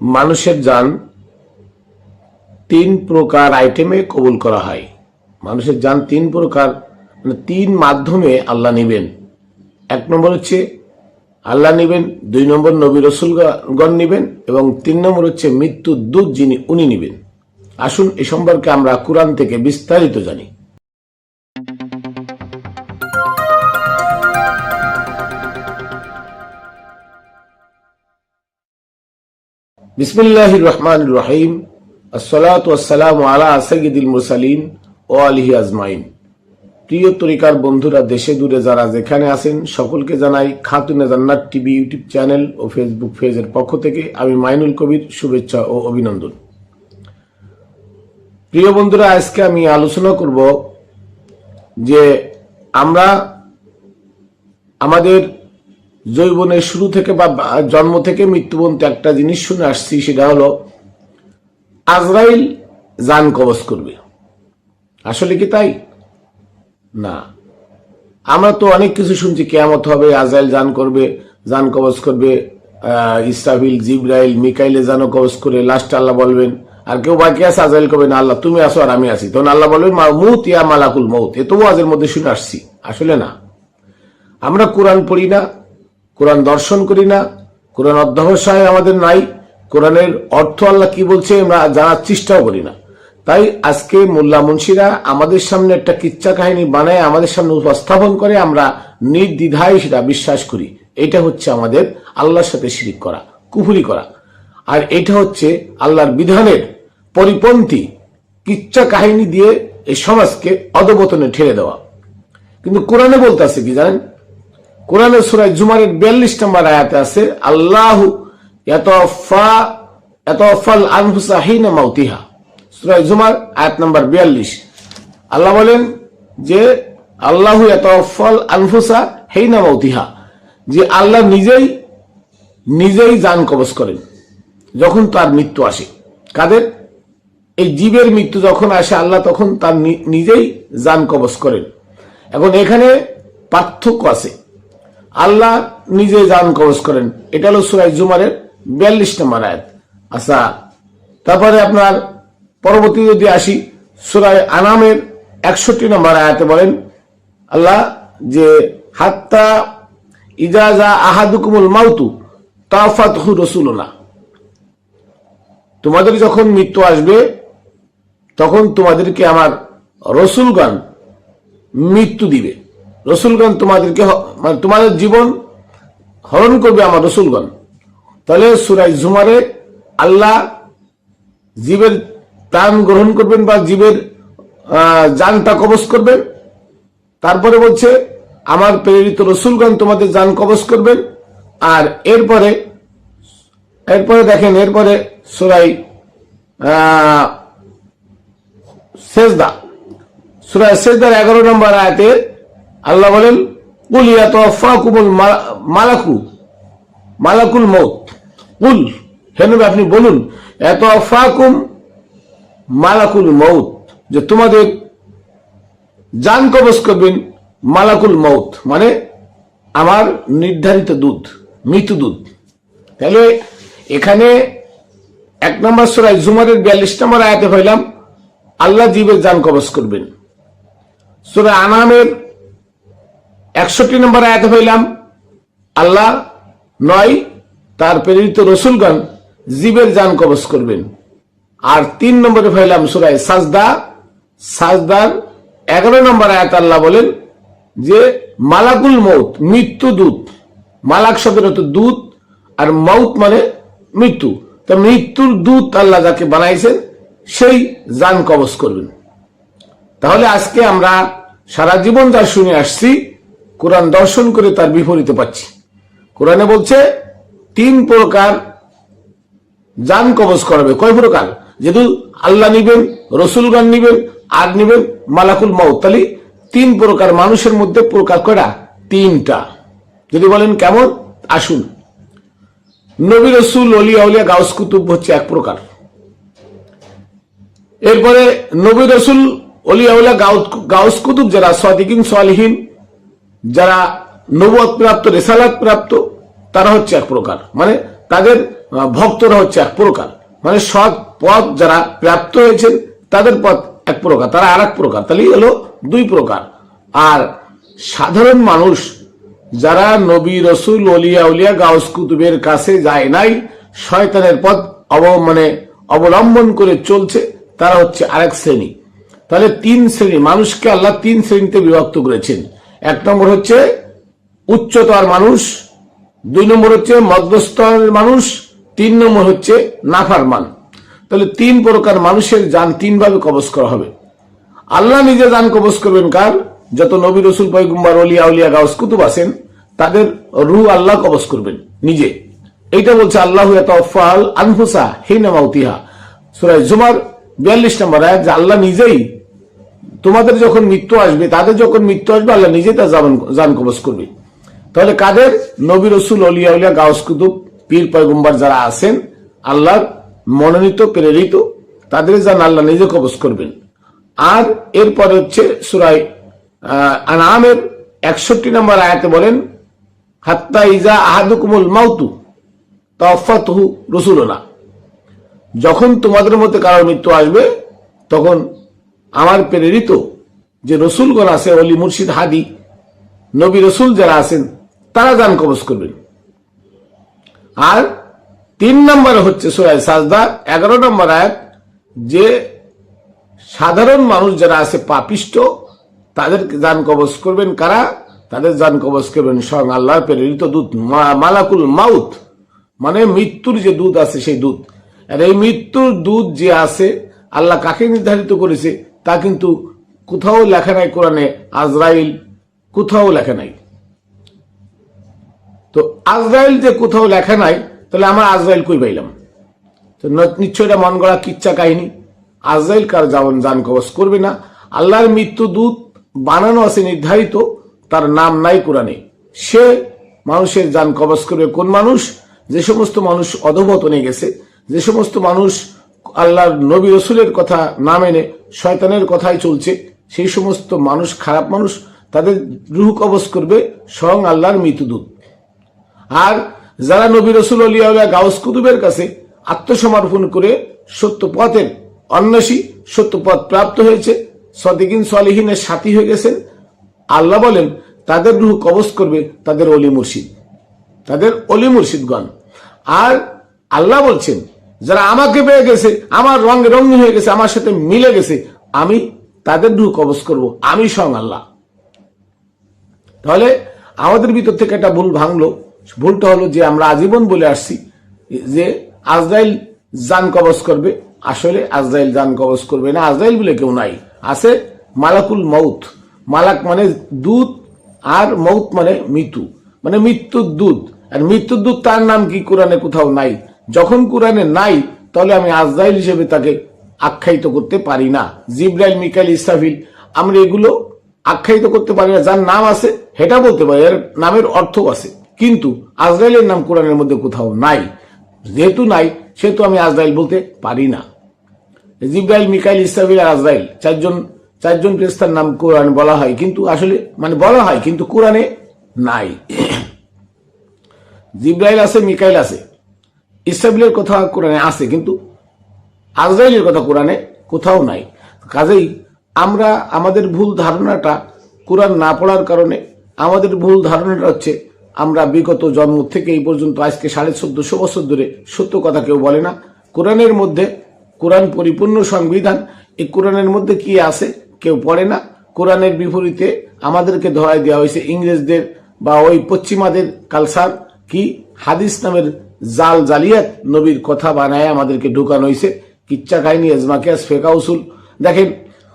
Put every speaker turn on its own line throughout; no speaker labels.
মানুষের যান তিন প্রকার আইটেমে কবুল করা হয়। মানুষের যান তিন প্রকার মানে তিন মাধ্যমে আল্লাহ নিবেন। এক নম্বর হচ্ছে, আল্লাহ নিবেন, দুই নম্বর নবী রসুলগণ নিবেন, এবং তিন নম্বর হচ্ছে মৃত্যুর দূত যিনি, উনি নিবেন। আসুন এ সম্পর্কে আমরা কোরআন থেকে বিস্তারিত জানি। বিসমিল্লাহ রহমান রহিম। আসসালাত আসসালাম আলা সঈদুল মুরসালিন ও আলিহি আজমাইন। প্রিয় তরিকার বন্ধুরা, দেশে দূরে যারা যেখানে আছেন, সকলকে জানাই Khatune Jannat TV YouTube channel ও ফেসবুক পেজের পক্ষ থেকে আমি মাইনুল কবির শুভেচ্ছা ও অভিনন্দন। প্রিয় বন্ধুরা, আজকে আমি আলোচনা করব যে আমরা আমাদের জৈবনের শুরু থেকে বা জন্ম থেকে মৃত্যু একটা জিনিস শুনে আসছি, সেটা হলো আজরাইল জান কবজ করবে। আসলে কি তাই? না। আমরা তো অনেক কিছু শুনছি, কেয়ামত হবে, আজরাইল জান করবে, জান কবজ করবে ইসরাফিল, জিব্রাইল মিকাইলে জানো কবজ করে, লাস্ট আল্লাহ বলবেন, আর কেউ বাকি আছে? আজরাইল করবে না, আল্লাহ, তুমি আসো আর আমি আসি তখন আল্লাহ বলবেন, "মা- মুত ইয়া মালাকুল মৌত এ তবু আজের মধ্যে শুনে আসছি। আসলে না। আমরা কোরআন পড়ি না কোরআন দর্শন করি না, কোরআন অধ্যবসায় আমাদের নাই, কোরআনের অর্থ আল্লাহ কি বলছে আমরা জানার চেষ্টাও করি না। তাই আজকে মোল্লা মুন্সিরা আমাদের সামনে একটা কিচ্ছা কাহিনী বানায়, আমাদের সামনে উপস্থাপন করে আমরা নির্দ্বিধায় সেটা বিশ্বাস করি। এটা হচ্ছে আমাদের আল্লাহর সাথে শিরিক করা, কুফুরি করা। আর এটা হচ্ছে আল্লাহর বিধানের পরিপন্থী কিচ্ছা কাহিনী দিয়ে এই সমাজকে অধবতনে ঠেলে দেওয়া। কিন্তু কোরআনে বলতে আছে কি জানেন? কোরআনের সুরায় জুমারের বিয়াল্লিশ নম্বর আয়াতে আছে, আল্লাহ এতফা এতফাল আনফুসা হিনা মাউতিহা। সুরায় জুমার আয়াত নম্বর বিয়াল্লিশ। আল্লাহ বলেন যে, আল্লাহ এতফাল আনফুসা হেইনা মাউতিহা। যে আল্লাহ নিজেই নিজেই জান কবজ করেন যখন তার মৃত্যু আসে। কাদের? এই জীবের মৃত্যু যখন আসে, আল্লাহ তখন তার নি- নিজেই জান কবজ করেন। এখন এখানে পার্থক্য আছে। আল্লাহ নিজে জান কবজ করেন। এটা হলো সুরাই জুমারের বিয়াল্লিশ নম্বর আয়াত। আচ্ছা তারপরে আপনার পরবর্তী যদি আসি সুরায় আনামের একষট্টি নম্বর আয়াতে বলেন, আল্লাহ যে, হাত্তা ইজাজা আহাদুকুমুল মাউতু তাফাতহু রসুলনা। তোমাদের যখন মৃত্যু আসবে, তখন তোমাদেরকে আমার রসুলগণ মৃত্যু দিবে। রসুলগণ তোমাদেরকে মানে তোমাদের জীবন হরণ করবে আমার রসুলগণ। তাহলে সুরাই জুমারে আল্লাহ জীবের প্রাণ গ্রহণ করবেন বা জীবের জানটা কবজ করবেন। তারপরে বলছে, আমার প্রেরিত রসুলগণ তোমাদের জান কবজ করবেন। আর এরপরে এরপরে দেখেন, এরপরে সুরাই সেজদা। সুরায় সেজদার এগারো নম্বর আয়াতে আল্লাহ বলেন মালাকু, মালাকুল মৌত কুল, হে নবী, আপনি বলুন, ইয়াতাওয়াফাকুম মালাকুল মৌত যে তোমাদের জান কবজ করবেন মালাকুল মৌত মানে আমার নির্ধারিত দুধ মৃত্যু দুধ। তাহলে এখানে এক নম্বর সুরায় জুমারের বিয়াল্লিশ নম্বর আয়াতে হইলাম আল্লাহ জীবের জান কবজ করবেন। সুরা আনামের একষট্টি নম্বর আয়াতে হইলাম, আল্লাহ নয়, তার প্রেরিত রসুলগণ জীবের জান কবজ করবেন। আর তিন নম্বরে হইলাম সুরায় সাজদা, সাজদার এগারো নম্বর আয়াত আল্লাহ বলেন যে, মালাকুল মৌত মৃত্যু দূত। মালাক শব্দের অর্থ দূত, আর মৌত মানে মৃত্যু। তো মৃত্যুর দূত আল্লাহ যাকে বানাইছেন, সেই জান কবজ করবেন। তাহলে আজকে আমরা সারা জীবন যা শুনে আসছি কোরআন দর্শন করে তার বিপরীতে পাচ্ছি। কোরআনে বলছে, তিন প্রকার জান কবজ করাবে। কয় প্রকার? যেহেতু আল্লাহ নিবেন রসুলগান নিবেন, আর নিবেন মালাকুল মাউত। তিন প্রকার মানুষের মধ্যে প্রকার করা তিনটা। যদি বলেন কেমন? আসুন। নবী রসুল, অলিয়া, উলিয়া, গাউস, কুতুব হচ্ছে এক প্রকার। এরপরে নবী রসুল অলিয়াউল্লাহ গাউস, কুতুব যারা সদিকিন, সালিহীন যারা নবুয়ত প্রাপ্ত রেসালাত প্রাপ্ত তারা হচ্ছে এক প্রকার। মানে তাদের ভক্তরা হচ্ছে এক প্রকার। মানে সৎ পথ যারা প্রাপ্ত হয়েছেন, তাদের পথ এক প্রকার, তারা আর এক প্রকার। তাহলেই হলো দুই প্রকার। আর সাধারণ মানুষ যারা নবী রসুল, অলিয়া, উলিয়া, গাউস কুতুবের কাছে যায় নাই, শয়তানের পথ অব মানে অবলম্বন করে চলছে, তারা হচ্ছে আরেক শ্রেণি। তাহলে তিন শ্রেণি, মানুষকে আল্লাহ তিন শ্রেণীতে বিভক্ত করেছেন। এক নম্বর হচ্ছে উচ্চতর মানুষ, দুই নম্বর হচ্ছে মধ্যস্তরের মানুষ, তিন নম্বর হচ্ছে নাফারমান তাহলে তিন প্রকার মানুষের যান তিন ভাবে কবজ করা হবে। আল্লাহ নিজে যান কবজ করবেন কার? যত নবী রসুল, পয়গুম্বার, অলিয়া, উলিয়া, গাউস, কুতুব আছেন, তাদের রু আল্লাহ কবজ করবেন নিজে। এইটা বলছে আল্লাহ আনফুসা হিনা মাউতিহা। সুরাজ জুমার বিয়াল্লিশ নম্বর আয়াত যে আল্লাহ নিজেই তোমাদের যখন মৃত্যু আসবে, তাদের যখন মৃত্যু আসবে, আল্লাহ নিজে তার জান কবজ করবে। তাহলে কাদের? নবী রসুল, অলিয়া, উলিয়া, গাউস কুতুব, পীর, পয়গম্বর যারা আছেন, আল্লাহর মনোনীত, প্রেরিত, তাদের জান আল্লাহ নিজে কবজ করবেন। আর এরপরে হচ্ছে সুরাই আনামের একষট্টি নম্বর আয়াতে বলেন, হাত্তা ইজা আহাদুকুমুল মাউতু তফাতহু রসুলনা। যখন তোমাদের মধ্যে কারোর মৃত্যু আসবে, তখন আমার প্রেরিত যে রসুলগণ আছে, অলি মুর্শিদ হাদি, নবী রসুল যারা আছেন, তারা যান কবজ করবেন। আর তিন নম্বর হচ্ছে সোরায় সাজদা এগারো নম্বর আয়াত, যে সাধারণ মানুষ যারা আছে পাপিষ্ট তাদের যান কবজ করবেন কারা? তাদের যান কবজ করবেন স্বয়ং আল্লাহর প্রেরিত দূত মালাকুল মাউত। মানে মৃত্যুর যে দুধ আছে, সেই দুধ আর এই মৃত্যুর দুধ যে আছে, আল্লাহ কাকে নির্ধারিত করেছে? তা কিন্তু কোথাও লেখা নাই কোরআনে, আজরাইল কোথাও লেখা নাই। তো আজরাইল যে কোথাও লেখা নাই, তাহলে আমার আজরাইল কই পাইলাম? তো নিশ্চয় এটা মন গড়া কিচ্ছা কাহিনী। আজরাইল কার যেমন যান কবচ করবে না? আল্লাহর মৃত্যু দূত বানানো আছে নির্ধারিত, তার নাম নাই কোরআনে। সে মানুষের যান কবচ করবে। কোন মানুষ? যে সমস্ত মানুষ অধবতনে গেছে, যে সমস্ত মানুষ আল্লাহর নবী রসুলের কথা না মেনে শয়তানের কথাই চলছে। সেই সমস্ত মানুষ খারাপ মানুষ, তাদের রুহ কবচ করবে স্বয়ং আল্লাহর মৃত্যুদূত। আর যারা নবী রসুল আলিয়া গাউস কুতুবের কাছে আত্মসমর্পণ করে সত্য পথের অন্বেষী সত্য পথ প্রাপ্ত হয়েছে, সদিকিন সলিহিনের সাথী হয়ে গেছেন, আল্লাহ বলেন, তাদের রুহ কবজ করবে তাদের অলি মুর্শিদ, তাদের অলি মুর্শিদগণ। আর আল্লাহ বলছেন যারা আমাকে পেয়ে গেছে, আমার রঙ রঙিন হয়ে গেছে, আমার সাথে মিলে গেছে, আমি তাদের রুহ কবজ করব, আমি স্বয়ং আল্লাহ। তাহলে আমাদের ভিতর থেকে একটা ভুল ভাঙলো। ভুলটা হলো যে আমরা আজীবন বলে আসছি যে আজরাইল জান কবজ করবে। আসলে আজরাইল জান কবজ করবে না, আজরাইল বলে কেউ নাই। আছে মালাকুল মৌত মালাক মানে দুধ আর মৌত মানে মৃত্যু। মানে মৃত্যুর দুধ। আর মৃত্যুর দুধ তার নাম কি? কোরআনে কোথাও নাই। যখন কোরআনে নাই, তাহলে আমি আজরাইল হিসেবে তাকে আখ্যায়িত করতে পারি না। জিব্রাইল, মিকাইল, ইসরাফিল, আমরা এগুলো আখ্যায়িত করতে পারি না। যার নাম আছে, সেটা বলতে পারি, এর নামের অর্থ আছে। কিন্তু আজরাইলের নাম কোরআনের মধ্যে কোথাও নাই। যেহেতু নাই, সেহেতু আমি আজরাইল বলতে পারি না। জিব্রাইল, মিকাইল, ইসরাফিল আর আজরাইল, চারজন চারজন ফেরেশতার নাম কোরআন বলা হয়। কিন্তু আসলে মানে বলা হয়, কিন্তু কোরআনে নাই। জিব্রাইল আছে, মিকাইল আছে। ইসরাফিলের কথা কোরআনে আছে, কিন্তু আজরাইলের কথা কোরআনে কোথাও নাই। কাজেই আমরা আমাদের ভুল ধারণাটা কোরআন না পড়ার কারণে আমাদের ভুল ধারণাটা হচ্ছে আমরা বিগত জন্ম থেকে এই পর্যন্ত আজকে সাড়ে চোদ্দশো বছর ধরে সত্য কথা কেউ বলে না। কোরআনের মধ্যে কোরআন পরিপূর্ণ সংবিধান, এই কোরআনের মধ্যে কি আছে কেউ পড়ে না। কোরআনের বিপরীতে আমাদেরকে ধরাই দেওয়া হয়েছে ইংরেজদের বা ওই পশ্চিমাদের কালচার কি? হাদিস নামের জাল জালিয়াত নবীর কথা বানায় আমাদেরকে ঢুকানো হয়েছে কিচ্ছা কাহিনী এজমাকিয়াস ফেকা উসুল। দেখেন,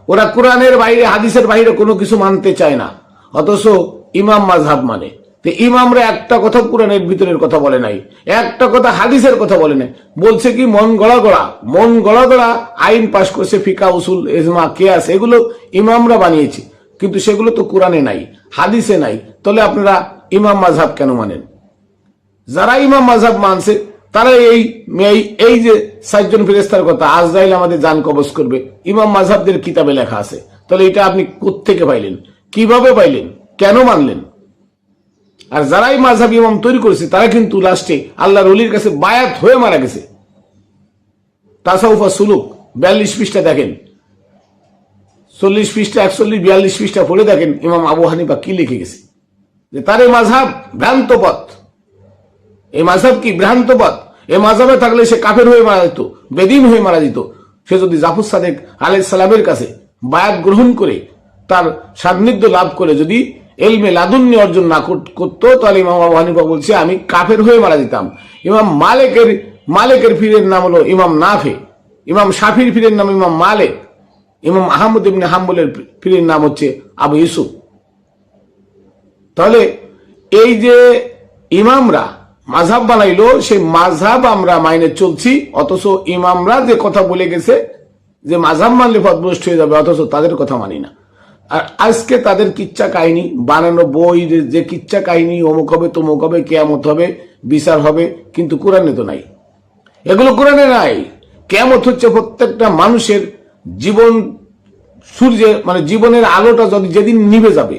ওরা কোরআনের বাইরে, হাদিসের বাইরে কোনো কিছু মানতে চায় না। অথচ ইমাম মাঝহাব মানে। তো ইমামরা একটা কথা কোরআনের ভিতরের কথা বলে নাই। একটা কথা হাদিসের কথা বলে নাই। বলছে কি, মন গড়া গড়া। মন গড়া গড়া আইন পাশ করছে ফিকা উসুল, এজমা কেয়াস, এগুলো ইমামরা বানিয়েছে। কিন্তু সেগুলো তো কোরআনে নাই, হাদিসে নাই। তাহলে আপনারা ইমাম মাঝহাব কেন মানেন? যারা ইমাম মাঝহাব মানছে, তারা এই এই- যে সাতজন ফেরেস্তার কথা আজরাইল আমাদের জান কবজ করবে। ইমাম মাঝহাবদের কিতাবে লেখা আছে। তাহলে এটা আপনি কোত্থেকে পাইলেন? কীভাবে পাইলেন? কেন মানলেন? আর যারাই মাঝহাব ইমাম তৈরি করেছে, তারা কিন্তু লাস্টে আল্লাহর অলির কাছে বায়াত হয়ে মারা গেছে। তাসাউফা সুলুক, বিয়াল্লিশ পৃষ্ঠা দেখেন। চল্লিশ পৃষ্ঠা, একচল্লিশ, বিয়াল্লিশ পৃষ্ঠা পড়ে দেখেন ইমাম আবু হানিফা কি লিখে গেছে। যে তার এই মাঝহাব ভ্রান্ত পথ। এই মাঝহাব কি ভ্রান্ত পথ এই মাঝহাবে থাকলে সে কাফের হয়ে মারা যেত, বেদিন হয়ে মারা যেত। সে যদি জাফর সাদেক আলাইসালামের কাছে বায়াত গ্রহণ করে, তার সান্নিধ্য লাভ করে, যদি এলমে লাদুন্নি অর্জন না কর- করতো, তাহলে ইমাম আবু হানিফা বলছে, আমি কাফের হয়ে মারা যেতাম। ইমাম মালেকের মালেকের ফিরের নাম হলো ইমাম নাফে। ইমাম শাফির ফিরের নাম ইমাম মালেক। ইমাম আহমদ ইবনে হাম্বলের ফিরের নাম হচ্ছে আবু ইউসুফ। তাহলে এই যে ইমামরা মাঝহাব বানাইলো, সেই মাঝাব আমরা মাইনে চলছি, অথচ ইমামরা যে কথা বলে গেছে, যে মাঝাব মানলে পথভ্রষ্ট হয়ে যাবে, অথচ তাদের কথা মানি না। আর আজকে তাদের কিচ্ছা কাহিনী, বানানো বই যে কিচ্ছা কাহিনী, অমুক হবে, তমুক হবে, কেয়ামত হবে, বিচার হবে, কিন্তু কোরআনে তো নাই। এগুলো কোরআনে নাই। কেমত হচ্ছে প্রত্যেকটা মানুষের জীবন সূর্যে মানে জীবনের আলোটা যদি যেদিন নিভে যাবে,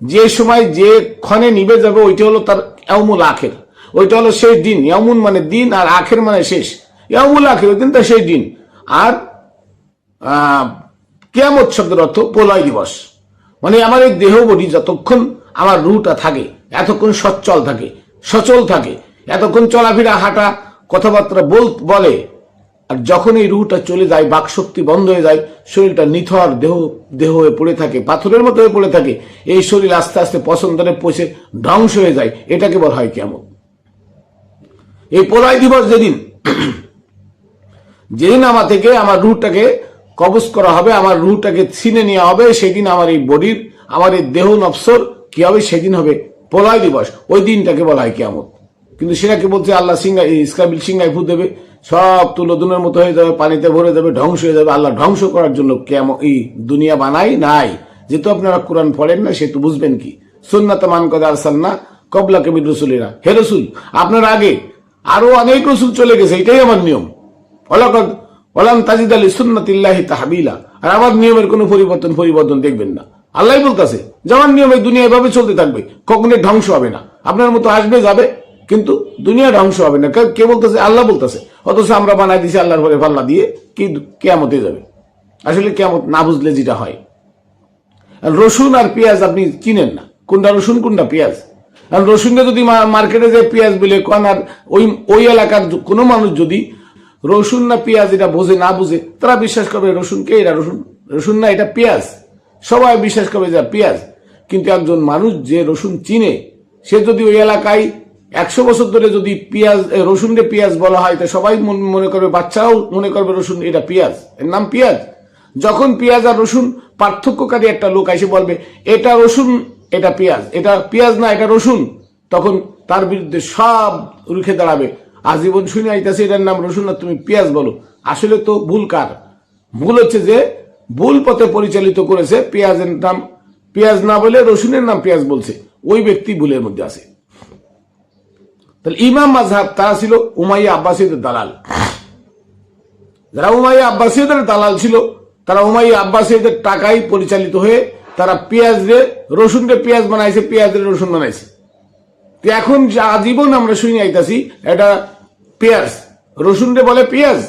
যে সময় যে ক্ষণে নিভে যাবে, ওইটা হলো তার ইয়ামুল আখের। ওইটা হলো শেষ দিন, ইয়ামুন মানে দিন আর আখের মানে শেষ। ইয়ামুল আখের ওই দিনটা শেষ দিন। আর কেয়ামত শব্দের অর্থ প্রলয় দিবস। মানে আমার এই দেহ বডি যতক্ষণ আমার রুটা থাকে, এতক্ষণ সচ্ছল থাকে, সচল থাকে, এতক্ষণ চলাফেরা, হাঁটা, কথাবার্তা বল, বলে, আর যখন এই রুহটা চলে যায়, বাকশক্তি বন্ধ হয়ে যায়, শরীরটা নিথর দেহ দেহ হয়ে পড়ে থাকে, পাথরের মতো হয়ে পড়ে থাকে, এই শরীর আস্তে আস্তে পছন্দরে পচে ধ্বংস হয়ে যায়, এটাকে বলা হয় কেমন এই প্রলয় দিবস যেদিন যেদিন আমার থেকে আমার রুহটাকে কবজ করা হবে, আমার রুহটাকে ছিনে নেওয়া হবে, সেদিন আমার এই বডির, আমার এই দেহ নফসর কি হবে, সেদিন হবে প্রলয় দিবস। ওই দিনটাকে বলা হয় কেমন কিন্তু সেটাকে বলছে আল্লাহ সিংহাই ইসকাবিল সিংহাই ফু দেবে, সব তুলোদুনের মতো হয়ে যাবে, পানিতে ভরে যাবে, ধ্বংস হয়ে যাবে। আল্লাহ ধ্বংস করার জন্য কেমন এই দুনিয়া বানাই নাই। যেহেতু আপনারা কোরআন পড়েন না সে তো বুঝবেন কি? সুন্নাত মান কদা আরসালনা কবলা কবির রসুলেরা হে রসুল, আপনার আগে আরও অনেক রসুল চলে গেছে, এটাই আমার নিয়ম। অলাকদ ওলাম আর আমার নিয়মের কোনো পরিবর্তন পরিবর্তন দেখবেন না। আল্লাহ বলতেছে যেমন নিয়ম দুনিয়া এভাবে চলতে থাকবে, কখনোই ধ্বংস হবে না। আপনার মতো আসবে, যাবে, কিন্তু দুনিয়া ধ্বংস হবে না। কে- বলতেছে? আল্লাহ বলতেছে। অথচ আমরা বানাই দিছি আল্লাহর পরে পাল্লা দিয়ে, কি কেয়ামতে যাবে। আসলে কেয়ামত না বুঝলে যেটা হয়। রসুন আর পেঁয়াজ আপনি চিনেন না। কোনটা রসুন, কোনটা পেঁয়াজ? আর রসুনটা যদি মার্কেটে যে পেঁয়াজ বলে কন, আর ওই ওই এলাকার কোনো মানুষ যদি রসুন না পেঁয়াজ এটা বোঝে, না বুঝে, তারা বিশ্বাস করবে রসুনকে এটা? রসুন রসুন না, এটা পেঁয়াজ। সবাই বিশ্বাস করবে যে পেঁয়াজ। কিন্তু একজন মানুষ যে রসুন চিনে, সে যদি ওই এলাকায় একশো বছর ধরে যদি পেঁয়াজ রসুনকে পেঁয়াজ বলা হয়, তো সবাই মন- করবে বাচ্চারাও মনে করবে রসুন এটা পেঁয়াজ। এর নাম পেঁয়াজ। যখন পেঁয়াজ আর রসুন পার্থক্যকারী একটা লোক এসে বলবে, এটা রসুন এটা পেঁয়াজ। এটা পেঁয়াজ না, এটা রসুন। তখন তার বিরুদ্ধে সব রুখে দাঁড়াবে। আজীবন শুনে আইতাছে এটার নাম রসুন, আর তুমি পেঁয়াজ বলো। আসলে তো ভুল কার? ভুল হচ্ছে যে ভুল পথে পরিচালিত করেছে পেঁয়াজের নাম। পেঁয়াজ না বলে রসুনের নাম পেঁয়াজ বলছে। ওই ব্যক্তি ভুলের মধ্যে আছে। তাহলে ইমাম মাঝহাব তারা ছিল উমাইয়া আব্বাসীদের দালাল। যারা উমাইয়া আব্বাসীদের দালাল ছিল, তারা উমাইয়া আব্বাসীদের টাকাই পরিচালিত হয়ে তারা পেঁয়াজ রে রসুনকে পেঁয়াজ বানাইছে, পেঁয়াজ রে রসুন বানাইছে। তো এখন যে আজীবন আমরা শুনে আইতাছি, এটা পেঁয়াজ। রসুন রে বলে পেঁয়াজ।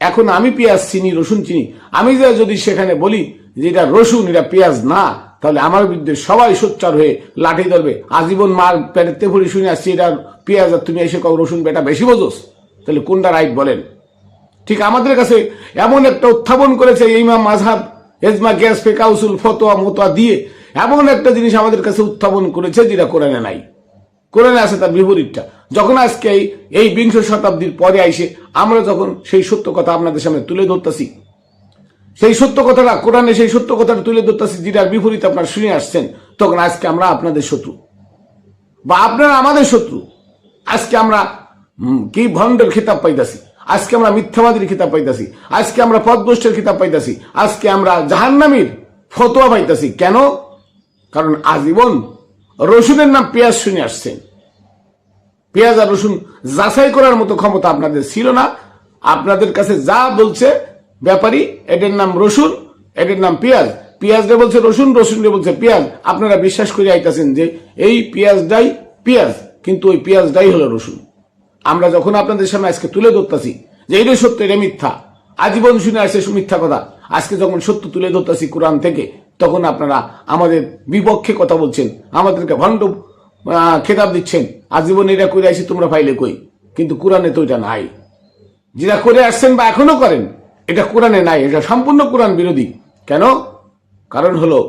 এখন আমি পেঁয়াজ চিনি, রসুন চিনি। আমি যে যদি সেখানে বলি যে এটা রসুন, এটা পেঁয়াজ না, তাহলে আমার বিরুদ্ধে সবাই সোচ্চার হয়ে লাঠি ধরবে। আজীবন মার পেটেতে ভরি শুনে আসছি, এটা পেঁয়াজ আর তুমি এসে কাউ রসুন বেটা বেশি বোঝোস। তাহলে কোনটা রাইট বলেন? ঠিক আমাদের কাছে এমন একটা উত্থাপন করেছে ইমাম মাঝহাব এজমা গ্যাস ফেকাউসুল ফতোয়া মতোয়া দিয়ে এমন একটা জিনিস আমাদের কাছে উত্থাপন করেছে যেটা কোরআনে নাই। কোরআনে আছে তার বিপরীতটা। যখন আজকে এই বিংশ শতাব্দীর পরে আইসে আমরা যখন সেই সত্য কথা আপনাদের সামনে তুলে ধরতেছি, সেই সত্য কথাটা কোরআনে সেই সত্য কথাটা তুলে ধরতেছি যেটার বিপরীত আপনারা শুনে আসছেন, তখন আজকে আমরা আপনাদের শত্রু। বা আপনারা আমাদের শত্রু। আজকে আমরা কি ভণ্ডের খেতাব পাইতাছি। আজকে আমরা মিথ্যাবাদীর খিতাব পাইতাছি। আজকে আমরা পদগোষ্ঠের খিতাব পাইতাছি। আজকে আমরা জাহান্নামীর ফতোয়া পাইতাছি। কেন? কারণ আজীবন রসুনের নাম পেঁয়াজ শুনে আসছেন পেঁয়াজ আর রসুন যাচাই করার মতো ক্ষমতা আপনাদের ছিল না। আপনাদের কাছে যা বলছে ব্যাপারী এটার নাম রসুন এটার নাম পেঁয়াজ। পেঁয়াজ রে বলছে রসুন রসুন রে বলছে পেঁয়াজ। আপনারা বিশ্বাস করে আইতাছেন যে এই পেঁয়াজটাই পেঁয়াজ, কিন্তু ওই পেঁয়াজটাই হলো রসুন। আমরা যখন আপনাদের সামনে আজকে তুলে ধরতেছি যে এটা সত্য, এটা মিথ্যা, আজীবন শুনে আসছে মিথ্যা কথা। আজকে যখন সত্য তুলে ধরতেছি কোরআন থেকে, তখন আপনারা আমাদের বিপক্ষে কথা বলছেন, আমাদেরকে ভণ্ড খেতাব দিচ্ছেন। আজীবন এটা করে আসি তোমরা পাইলে কই? কিন্তু কোরআনে তো এটা নাই। যেটা করে আসছেন বা এখনও করেন, এটা কোরআনে নাই, এটা সম্পূর্ণ কোরআন বিরোধী। কেন? কারণ হলো,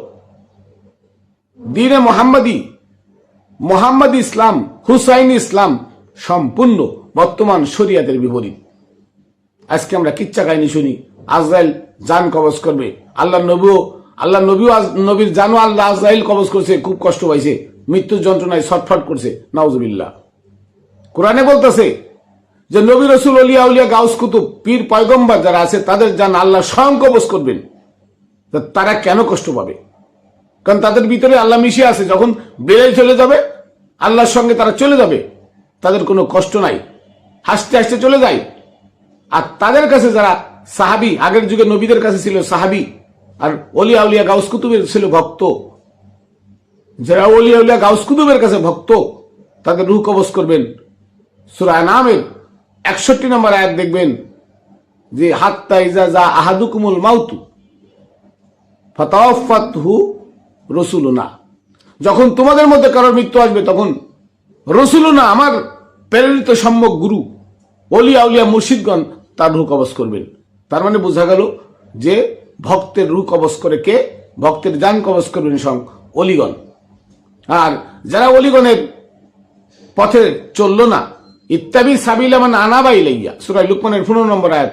দিনে মোহাম্মদী, মোহাম্মদ ইসলাম, হুসাইন ইসলাম সম্পূর্ণ বর্তমান শরিয়াতের বিপরীত। আজকে আমরা কিচ্ছা কাহিনী শুনি। আজরাইল জান কবজ করবে। আল্লাহ নবীও আল্লাহ নবীও নবীর জানো আল্লাহ আজরাইল কবজ করছে, খুব কষ্ট পাইছে। মৃত্যুর যন্ত্রণায় ছটফট করছে। নওয়াজবিল্লাহ কোরআনে বলতেছে যে, নবী রসুল অলিয়া উলিয়া গাউস কুতুব, পীর পয়গম্বর যারা আছে, তাদের জান আল্লাহ স্বয়ং কবজ করবেন। তারা কেন কষ্ট পাবে? কারণ তাদের ভিতরে আল্লাহ মিশিয়ে আছে। যখন বেড়ে চলে যাবে, আল্লাহর সঙ্গে তারা চলে যাবে। তাদের কোনো কষ্ট নাই। হাসতে হাসতে চলে যায়। আর তাদের কাছে যারা সাহাবি, আগের যুগে নবীদের কাছে ছিল সাহাবি, আর অলিয়া উলিয়া গাউস কুতুবের ছিল ভক্ত। যারা অলিয়া উলিয়া গাউস কুতুবের কাছে ভক্ত, তাদের রুহ কবজ করবেন। সুরায় নামের একষট্টি নম্বর আয়াত দেখবেন যে, হাত্তা ইজা যা আহাদুকুমুল মাউতু, ফতাওয়াফাতহু রসুলুনা। যখন তোমাদের মধ্যে কারোর মৃত্যু আসবে, তখন রসুলুনা, আমার প্রেরিত সম্যক গুরু অলিয়া উলিয়া মুর্শিদগণ তার রূহ কবজ করবেন। তার মানে বোঝা গেল যে ভক্তের রূহ কবজ করে কে? ভক্তের যান কবজ করবেন সং অলিগণ। আর যারা অলিগণের পথে চলল না, ইত্যাদি সাবিলা মানে আনাবাই লাইয়া সুরাই লুকমানের পনেরো নম্বর আয়াত,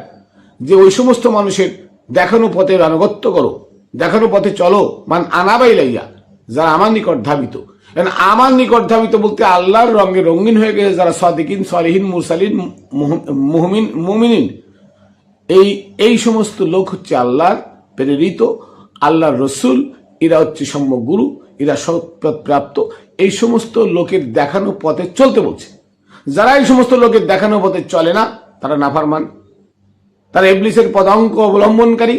যে ওই সমস্ত মানুষের দেখানো পথে আনুগত্য করো, দেখানো পথে চলো, মান আনাবাই লাইয়া যারা আমার নিকট ধাবিত। আমার নিকট ধাবিত বলতে আল্লাহর রঙে রঙিন হয়ে গেছে যারা সাদিকিন, সলিহিন মুসালিন মুহমিন, মুমিনিন। এই এই সমস্ত লোক হচ্ছে আল্লাহর প্রেরিত, আল্লাহর রসুল, এরা হচ্ছে সম্যক গুরু, এরা প্রাপ্ত। এই সমস্ত লোকের দেখানো পথে চলতে বলছে। যারা এই সমস্ত লোকের দেখানো পথে চলে না, তারা নাফারমান। তারা ইবলিসের পদাঙ্ক অবলম্বনকারী,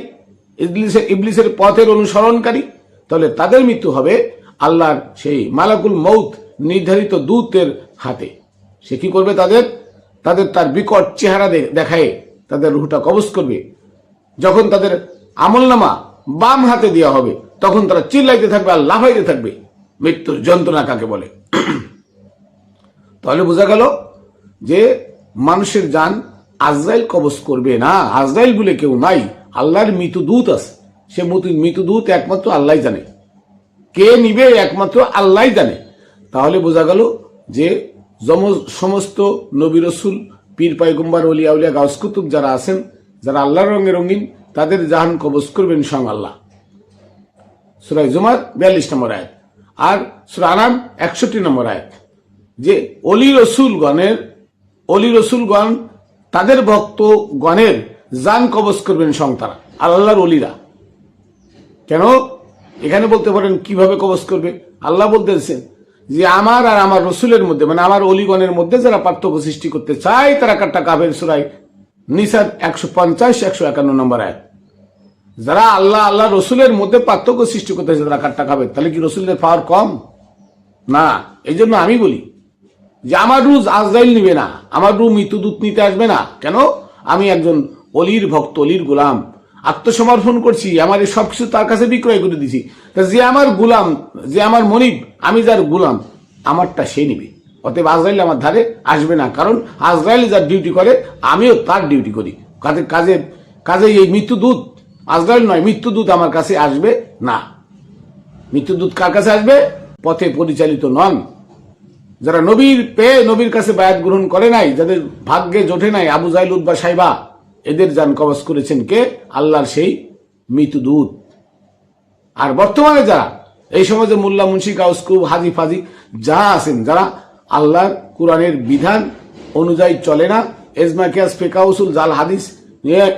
ইবলিসের ইবলিসের পথের অনুসরণকারী। তাহলে তাদের মৃত্যু হবে আল্লাহর সেই মালাকুল মৌত নির্ধারিত দূতের হাতে। সে কি করবে তাদের? তাদের তার বিকট চেহারা দেখায় তাদের রুহটা কবজ করবে। যখন তাদের আমলনামা বাম হাতে দেওয়া হবে, তখন তারা চিল্লাইতে থাকবে আর লাফাইতে থাকবে। মৃত্যুর যন্ত্রণা কাকে বলে? তাহলে বোঝা গেল যে মানুষের যান আজরাইল কবজ করবে না। আজরাইল বলে কেউ নাই। আল্লাহর মৃত্যু দূত আছে। সে মৃত্যু- মৃত্যু দূত একমাত্র আল্লাহ জানে। কে নিবে একমাত্র আল্লাহ জানে। তাহলে বোঝা গেল যে সমস্ত নবী রসুল, পীর পাইগম্বার অলিয়া উলিয়া, গাউস, কুতুব যারা আছেন, যারা আল্লাহর রঙে রঙিন, তাদের জাহান কবজ করবেন স্বয়ং আল্লাহ। সুরাই জুমার বিয়াল্লিশ নম্বর আয়াত। আর সুরা আনাম একষট্টি নম্বর আয়াত। যে অলি রসুল গণের অলি রসুল গণ তাদের ভক্ত গণের জান কবজ করবেন স্বয়ং তারা, আল্লাহর অলিরা। কেন? এখানে বলতে পারেন কীভাবে কবজ করবে? আল্লাহ বলতেছেন যে আমার আর আমার রসুলের মধ্যে মানে আমার অলিগণের মধ্যে যারা পার্থক্য সৃষ্টি করতে চায়, তারা কাটটা কাবের সুরাই নিসার একশো পঞ্চাশ, একশো একান্ন নম্বর আয় যারা আল্লাহ আল্লাহ রসুলের মধ্যে পার্থক্য সৃষ্টি করতে করতেছে তারা কাটটা খাবে তাহলে কি রসুলের পাওয়ার কম? না। এই জন্য আমি বলি যে আমার রুজ আজরাইল নিবে না। আমার রু মৃত্যুদূত নিতে আসবে না। কেন? আমি একজন অলির ভক্ত, অলির গোলাম। আত্মসমর্পণ করছি, আমার এই সবকিছু তার কাছে বিক্রয় করে দিছি। তা যে আমার গুলাম, যে আমার মনিব, আমি যার গুলাম, আমারটা সে নিবে। অতএব আজরাইল আমার ধারে আসবে না, কারণ আজরাইল যার ডিউটি করে, আমিও তার ডিউটি করি। কাজে কাজে কাজে এই মৃত্যুদূত, আজরাইল নয়, মৃত্যুদূত আমার কাছে আসবে না। মৃত্যুদূত কার কাছে আসবে? পথে পরিচালিত নন। যারা নবীর পেয়ে নবীর কাছে বায়াত গ্রহণ করে নাই, যাদের ভাগ্যে জোটে নাই আবু জাইল উদ্বা সাইবা এদের যান কবজ করেছেন কে? আল্লাহর সেই মৃত্যুদূত আর বর্তমানে যারা, এই সমাজে মোল্লা, মুন্সি কাউস্কুব হাজি, ফাজি যা আছেন, যারা আল্লাহর কোরআনের বিধান অনুযায়ী চলে না, এজমা কিয়াস ফেকাউসুল জাল হাদিস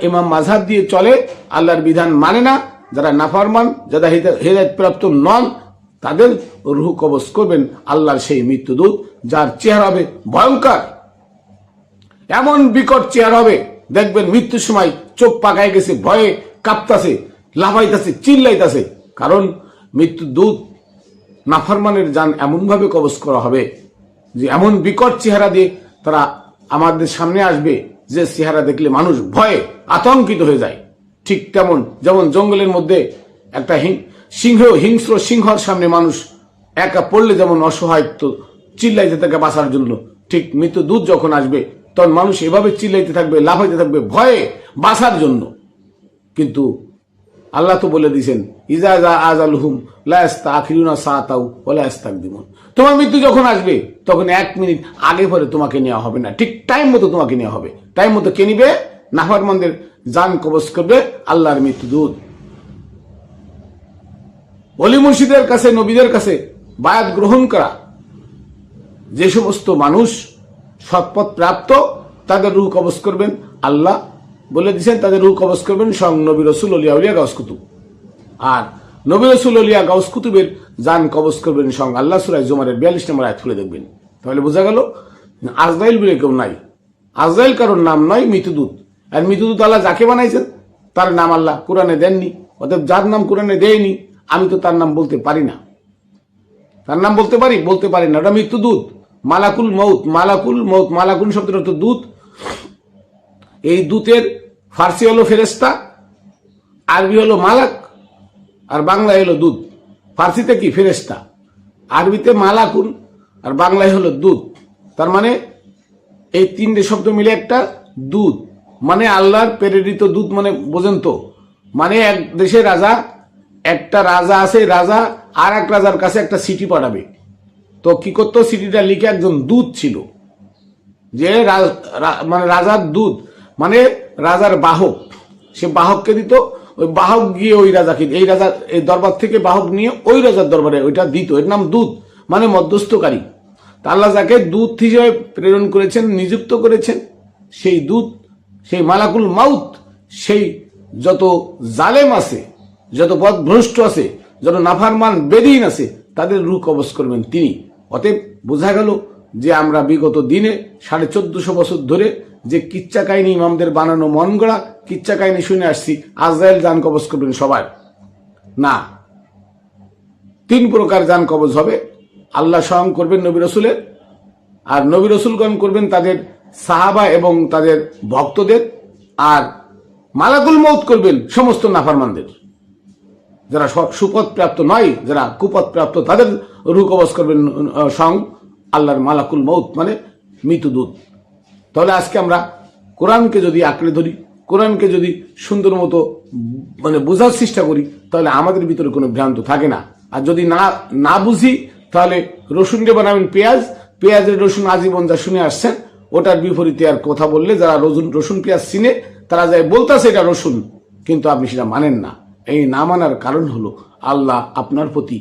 ইমাম মাঝহাব দিয়ে চলে, আল্লাহর বিধান মানে না, যারা নাফারমান, যারা প্রাপ্ত নন, তাদের রুহ কবজ করবেন আল্লাহর সেই মৃত্যুদূত যার চেহারা হবে ভয়ঙ্কর এমন বিকট চেয়ার হবে দেখবেন মৃত্যুর সময় চোখ পাকায় গেছে, ভয়ে কাঁপতাছে, লাফাইতাছে, চিল্লাইতাছে। কারণ মৃত্যু দূত নাফারমানের যান এমনভাবে কবজ করা হবে যে এমন বিকট চেহারা দিয়ে তারা আমাদের সামনে আসবে যে চেহারা দেখলে মানুষ ভয়ে আতঙ্কিত হয়ে যায়। ঠিক তেমন যেমন জঙ্গলের মধ্যে একটা সিংহ, হিংস্র সিংহর সামনে মানুষ একা পড়লে যেমন অসহায় চিল্লাইতে থাকে বাঁচার জন্য। ঠিক মৃত্যু দূত যখন আসবে তখন মানুষ এভাবে চিল্লাইতে থাকবে, লাফাইতে থাকবে, ভয়ে বাঁচার জন্য। কিন্তু আল্লাহ তো বলে দিয়েছেন, ইজা যা আজ আল হুম লাস্তা আখিরুনা সাতাউ ওলাস্তাক দিমন তোমার মৃত্যু যখন আসবে, তখন এক মিনিট আগে পরে তোমাকে নেওয়া হবে না। ঠিক টাইম মতো তোমাকে নেওয়া হবে। টাইম মতো কে নিবে? নাফারমানদের জান কবজ করবে, আল্লাহর মৃত্যু দূত। অলি মুর্শিদের কাছে, নবীদের কাছে বায়াত গ্রহণ করা, যে সমস্ত মানুষ সৎপথ প্রাপ্ত, তাদের রুহ কবজ করবেন। আল্লাহ বলে দিয়েছেন, তাদের রুহ কবজ করবেন সং নবী রসুল অলিয়া উলিয়া গাউস কুতুব। আর নবী রসুল অলিয়া গাউস কুতুবের জান কবজ করবেন সং আল্লাহ সুরাই জুমারের বিয়াল্লিশ নম্বর আয়াত খুলে দেখবেন। তাহলে বোঝা গেল, আজরাইল বলে কেউ নাই। আজরাইল কারোর নাম নয় মৃত্যুদূত আর মৃত্যুদূত আল্লাহ যাকে বানাইছেন, তার নাম আল্লাহ কোরআনে দেননি। অর্থাৎ যার নাম কোরআনে দেয়নি, আমি তো তার নাম বলতে পারি না। তার নাম বলতে পারি বলতে পারি না। ওটা মৃত্যুদূত মালাকুল মৌত মালাকুল মৌত মালাকুল শব্দের অর্থ দূত। এই দূতের ফার্সি হলো ফেরেস্তা আরবি হলো মালাক, আর বাংলায় হলো দুধ ফার্সিতে কি? ফেরেস্তা আরবিতে মালাকুল, আর বাংলায় হলো দুধ তার মানে এই তিনটে শব্দ মিলে একটা দুধ মানে আল্লাহর প্রেরিত দুধ মানে বোঝেন তো? মানে এক দেশের রাজা, একটা রাজা আছে, রাজা আর এক রাজার কাছে একটা সিটি পাঠাবে। তো কি করতো? সিটিটা লিখে একজন দূত ছিল। যে রা- রা- মানে রাজার দূত। মানে রাজার বাহক। সে বাহককে দিত। ওই বাহক গিয়ে ওই রাজাকে এই রাজার এই দরবার থেকে বাহক নিয়ে ওই রাজার দরবারে ওইটা দিত। এর নাম দূত। মানে মধ্যস্থকারী। তা আল্লাহ যাকে দূত হিসেবে প্রেরণ করেছেন, নিযুক্ত করেছেন, সেই দূত, সেই মালাকুল মাউত, সেই যত জালেম আছে, যত পথ ভ্রষ্ট আছে, যত নাফারমান বেদিন আছে, তাদের রূহ কবজ করবেন তিনি। অতএব বোঝা গেল যে আমরা বিগত দিনে সাড়ে চোদ্দশো বছর ধরে যে কিচ্ছা কাহিনী ইমামদের বানানো মন গড়া কিচ্ছা কাহিনী শুনে আসছি আজরায়েল যান কবজ করবেন সবার না, তিন প্রকার যান কবজ হবে। আল্লাহ স্বয়ং করবেন নবী রসুলের, আর নবী রসুলগণ করবেন তাদের সাহাবা এবং তাদের ভক্তদের, আর মালাকুল মৌত করবেন সমস্ত নাফারমানদের। যারা স- সুপথ প্রাপ্ত নয়, যারা কুপথ প্রাপ্ত তাদের রু কবচ করবেন সং আল্লাহর মালাকুল মৌত মানে মৃত্যুদূত তাহলে আজকে আমরা কোরআনকে যদি আঁকড়ে ধরি, কোরআনকে যদি সুন্দর মতো মানে বোঝার চেষ্টা করি, তাহলে আমাদের ভিতরে কোনো ভ্রান্ত থাকে না। আর যদি না না বুঝি, তাহলে রসুনকে বানাবেন পেঁয়াজ। পেঁয়াজের রসুন আজীবন যা শুনে আসছেন, ওটার বিপরীতে আর কথা বললে যারা রসুন রসুন পেঁয়াজ চিনে, তারা যায় বলতেছে এটা রসুন, কিন্তু আপনি সেটা মানেন না। এই না মানার কারণ হলো আল্লাহ আপনার প্রতি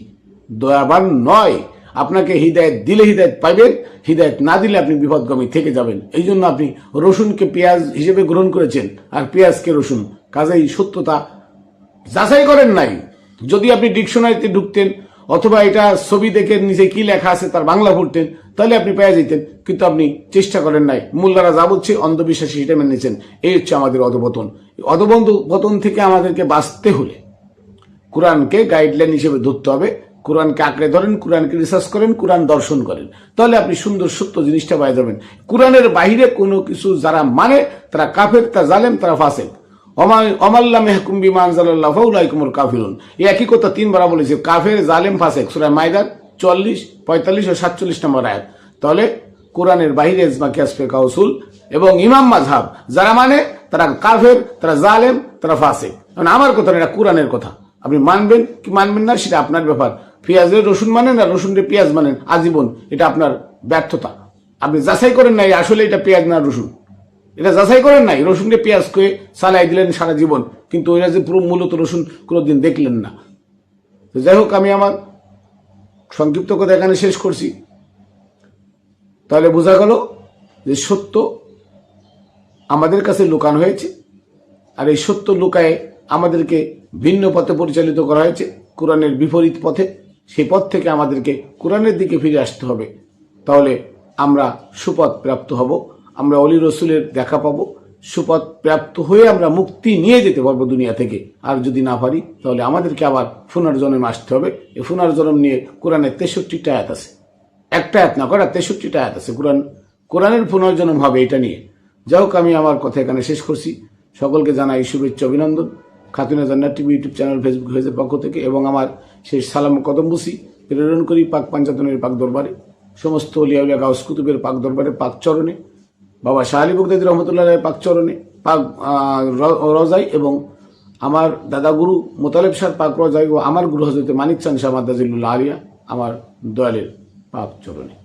দয়াবান নয়। আপনাকে হৃদায়ত দিলে হৃদায়ত পাইবেন, হৃদায়ত না দিলে আপনি বিপদগামী থেকে যাবেন। এই জন্য আপনি রসুনকে পেঁয়াজ হিসেবে গ্রহণ করেছেন, আর পেঁয়াজকে রসুন। কাজেই সত্যতা যাচাই করেন নাই। যদি আপনি ডিকশনারিতে ঢুকতেন অথবা এটা ছবি দেখে নিচে কি লেখা আছে তার বাংলা পড়তেন, তাহলে আপনি পেয়ে যেতেন, কিন্তু আপনি চেষ্টা করেন নাই। মোল্লারা যা বলছে, অন্ধবিশ্বাসী সেটা মেনে নিয়েছেন। এই হচ্ছে আমাদের অধপতন। অধবন্ধ পতন থেকে আমাদেরকে বাঁচতে হলে কোরআনকে গাইডলাইন হিসেবে ধরতে হবে। কোরআনকে আঁকড়ে ধরেন, কোরআনকে রিসার্চ করেন, কোরআন দর্শন করেন। তাহলে আপনি সুন্দর সত্য জিনিসটা পাই যাবেন। কোরআনের বাইরে কোনো কিছু যারা মানে তারা কাফের তা জালেম, তারা ফাসেক। অমাল্লা মেহকুম এই একই কথা বলেছে জালেম ফাসেক চল্লিশ, পঁয়তাল্লিশ ও সাতচল্লিশ নম্বর কোরআনের এবং ইমাম মাঝহাব যারা মানে তারা কাফের, তারা জালেম, তারা ফাসেক। মানে আমার কথা এটা কোরআনের কথা। আপনি মানবেন কি মানবেন না, সেটা আপনার ব্যাপার। পেঁয়াজের রসুন মানেন আর রসুনের পেঁয়াজ মানেন, আজীবন। এটা আপনার ব্যর্থতা। আপনি যাচাই করেন নাই, আসলে এটা পেঁয়াজ না রসুন। এটা যাচাই করেন নাই, রসুনকে পেঁয়াজ করে সালাই দিলেন সারা জীবন, কিন্তু ওইটা যে পুরো মূলত রসুন কোনোদিন দেখলেন না। তো যাই হোক, আমি আমার সংক্ষিপ্ত কথা এখানে শেষ করছি। তাহলে বোঝা গেল যে সত্য আমাদের কাছে লুকানো হয়েছে, আর এই সত্য লুকায়ে আমাদেরকে ভিন্ন পথে পরিচালিত করা হয়েছে, কোরআনের বিপরীত পথে। সেই পথ থেকে আমাদেরকে কোরআনের দিকে ফিরে আসতে হবে। তাহলে আমরা সুপথ প্রাপ্ত হব। আমরা অলি রসুলের দেখা পাবো, সুপথ প্রাপ্ত হয়ে আমরা মুক্তি নিয়ে যেতে পারব দুনিয়া থেকে। আর যদি না পারি, তাহলে আমাদেরকে আবার পুনর্জন্মে আসতে হবে। এই পুনর্জন্ম নিয়ে কোরআনের তেষট্টিটা আয়াত আছে। একটা আয়াত না করা তেষট্টিটা আয়াত আছে। কোরআন, কোরআনের পুনর্জন্ম হবে এটা নিয়ে। যাই হোক, আমি আমার কথা এখানে শেষ করছি। সকলকে জানাই শুভেচ্ছা, অভিনন্দন। খাতুনা জান্নার টিভি ইউটিউব চ্যানেল ফেসবুক পেজের পক্ষ থেকে এবং আমার সেই সালাম কদম বুসি প্রেরণ করি পাক পাঞ্চাতনের পাক দরবারে। সমস্ত লিয়াউলিয়া গাউস কুতুবের পাক দরবারে, পাক চরণে। বাবা শাহালি বুকদাদি রহমতুল্লাহ পাক চরণে, পাক রজাই এবং আমার দাদাগুরু মোতালেব শাহ পাক রজাই ও আমার গুরু হজরতে মানিক চান শাহ মাদাজিল্লাহ আলিয়া, আমার দয়ালের পাক চরণে।